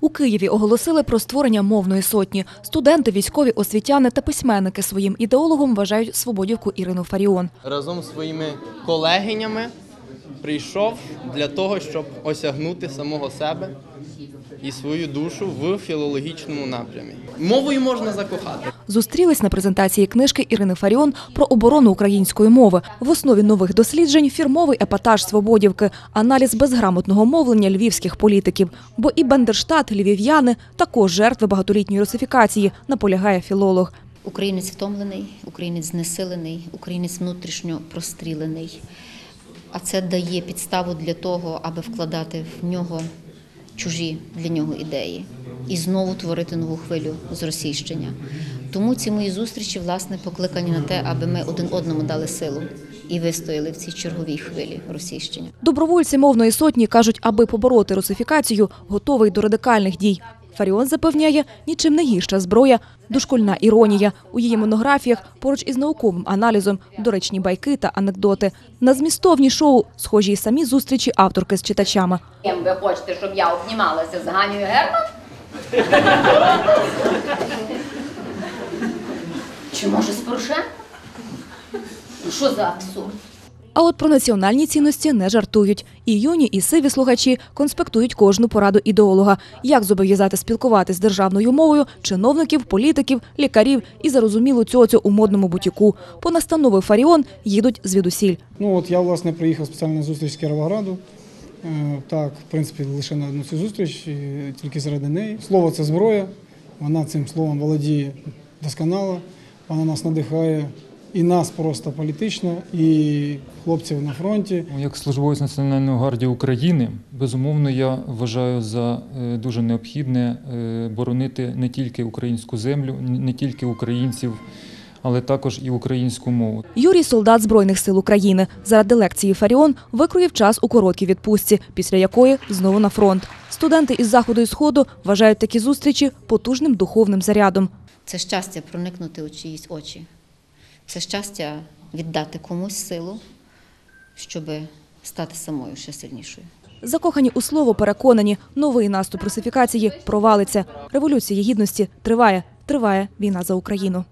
У Києві оголосили про створення мовної сотні. Студенти, військові, освітяни та письменники своїм ідеологом вважають свободівку Ірину Фаріон. разом з своїми колегинями прийшов для того, щоб осягнути самого себе і свою душу в філологічному напрямі. Мовою можна закохати. Зустрілись на презентації книжки Ірини Фаріон про оборону української мови. В основі нових досліджень фірмовий епатаж Свободівки, аналіз безграмотного мовлення львівських політиків. Бо і Бендерштат, львів'яни також жертви багатолітньої русифікації, наполягає філолог. Українець втомлений, українець знесилений, українець внутрішньо прострілений. А це дає підставу для того, аби вкладати в нього чужі для нього ідеї і знову творити нову хвилю з російщення. Тому ці мої зустрічі власне покликані на те, аби ми один одному дали силу і вистояли в цій черговій хвилі російщення. Добровольці мовної сотні кажуть, аби побороти русифікацію, готовий до радикальних дій. Фаріон запевняє, нічим не гірша зброя дошкольна іронія. У її монографіях поруч із науковим аналізом доречні байки та анекдоти. На змістовні шоу схожі й самі зустрічі авторки з читачами. Ви хочете, щоб я обнімалася з Ганею Герман? Чи може з Порошенком? Ну що за абсурд? А от про національні цінності не жартують. І юні, і сиві слухачі конспектують кожну пораду ідеолога, як зобов'язати спілкуватись з державною мовою чиновників, політиків, лікарів і зарозумілу цьоцю у модному бутіку. По настанови Фаріон їдуть звідусіль. Ну от я власне приїхав спеціально на зустріч з Кіровограду. Е, Так, в принципі, лише на одну цю зустріч, тільки заради неї. Слово це зброя. Вона цим словом володіє досконало. Вона нас надихає і нас просто політично, і хлопців на фронті. Як службовець Національної гвардії України, безумовно, я вважаю за е, дуже необхідне е, боронити не тільки українську землю, не тільки українців, але також і українську мову. Юрій солдат Збройних сил України. Заради лекції Фаріон викроїв час у короткій відпустці, після якої знову на фронт. Студенти із заходу і сходу вважають такі зустрічі потужним духовним зарядом. Це щастя проникнути у чиїсь очі. Це щастя віддати комусь силу, щоб стати самою ще сильнішою. Закохані у слово переконані, новий наступ русифікації провалиться. Революція гідності триває. Триває війна за Україну.